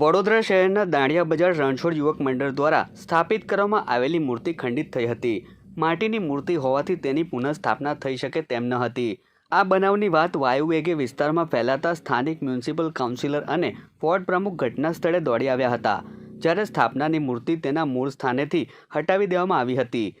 વડોદરા શહેરના દાણિયા બજાર રણછોડ યુવક મંડળ દ્વારા સ્થાપિત કરવામાં આવેલી મૂર્તિ ખંડિત થઈ હતી. માટીની મૂર્તિ હોવાથી તેની પુનઃસ્થાપના થઈ શકે તેમ ન હતી. આ બનાવની વાત વાયુવેગે વિસ્તારમાં ફેલાતા સ્થાનિક મ્યુનિસિપલ કાઉન્સિલર અને વોર્ડ પ્રમુખ ઘટના સ્થળે દોડી આવ્યા હતા. જ્યારે સ્થાપનાની મૂર્તિ તેના મૂળ સ્થાનેથી હટાવી દેવામાં આવી હતી.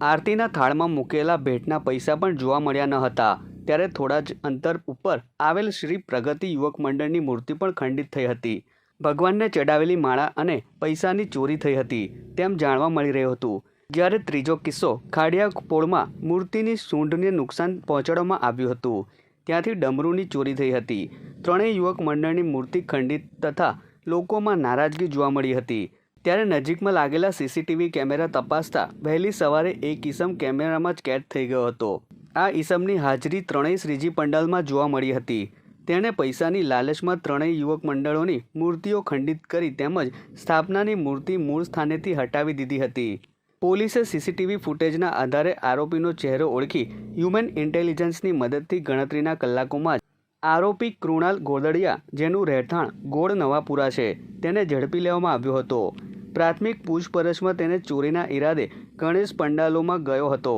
આરતીના થાળમાં મૂકેલા ભેટના પૈસા પણ જોવા મળ્યા ન હતા. ત્યારે થોડા જ અંતર ઉપર આવેલ શ્રી પ્રગતિ યુવક મંડળની મૂર્તિ પણ ખંડિત થઈ હતી. ભગવાનને ચડાવેલી માળા અને પૈસાની ચોરી થઈ હતી, તેમ જાણવા મળી રહ્યું હતું. જ્યારે ત્રીજો કિસ્સો ખાડિયા પોળમાં મૂર્તિની સૂંઢને નુકસાન પહોંચાડવામાં આવ્યું હતું, ત્યાંથી ડમરૂની ચોરી થઈ હતી. ત્રણેય યુવક મંડળની મૂર્તિ ખંડિત તથા લોકોમાં નારાજગી જોવા મળી હતી. ત્યારે નજીકમાં લાગેલા સીસીટીવી કેમેરા તપાસતા વહેલી સવારે એક ઈસમ કેમેરામાં જ કેદ થઈ ગયો હતો. આ ઈસમની હાજરી ત્રણેય શ્રીજી પંડાલમાં જોવા મળી હતી. તેણે પૈસાની લાલચમાં ત્રણેય યુવક મંડળોની મૂર્તિઓ ખંડિત કરી તેમજ સ્થાપનાની મૂર્તિ મૂળ સ્થાનેથી હટાવી દીધી હતી. પોલીસે સીસીટીવી ફૂટેજના આધારે આરોપીનો ચહેરો ઓળખી હ્યુમન ઇન્ટેલિજન્સની મદદથી ગણતરીના કલાકોમાં જ આરોપી કૃણાલ ગોદડિયા, જેનું રહેઠાણ ગોળ નવાપુરા છે, તેને ઝડપી લેવામાં આવ્યો હતો. પ્રાથમિક પૂછપરછમાં તેને ચોરીના ઈરાદે ગણેશ પંડાલોમાં ગયો હતો.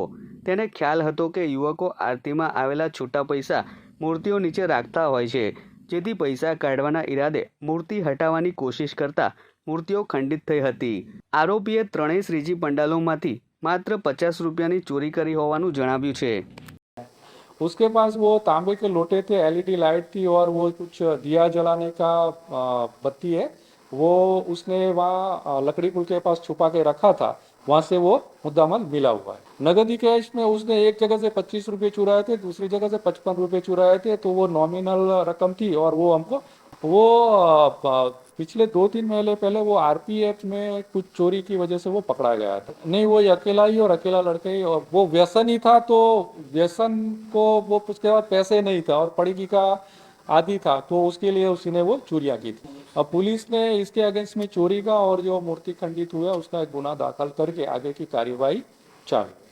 તેને ખ્યાલ હતો કે યુવકો આરતીમાં આવેલા છૂટા પૈસા મૂર્તિઓ નીચે રાખતા હોય છે જેથી પૈસા કાઢવાના ઈરાદે મૂર્તિ હટાવવાની કોશિશ કરતા મૂર્તિઓ ખંડિત થઈ હતી આરોપીએ ત્રણેય શ્રીજી પંડાલોમાંથી માત્ર પચાસ રૂપિયાની ચોરી કરી હોવાનું જણાવ્યું છે उसके पास वो तांबे के लोटे थे एलईडी लाइट थी और वो कुछ दिया जलाने का अ, बत्ती है वो उसने वहाँ लकड़ी पुल के पास छुपा के रखा था, वहाँ से वो मुद्दामल मिला हुआ है। नगदी कैश में उसने एक जगह से पच्चीस रुपये चुराए थे, दूसरी जगह से पचपन रुपये चुराए थे तो वो नॉमिनल रकम थी और वो हमको, वो पिछले दो तीन महीने पहले वो आरपीएफ में कुछ चोरी की वजह से वो पकड़ा गया था। नहीं, वो अकेला ही और अकेला लड़का ही और वो व्यसन ही था तो व्यसन को वो, उसके बाद पैसे नहीं था और पड़गी का आदि था तो उसके लिए उसने वो चोरियां की थी अब पुलिस ने इसके अगेंस्ट में चोरी का और जो मूर्ति खंडित हुआ उसका एक गुना दाखिल करके आगे की कार्यवाही चालू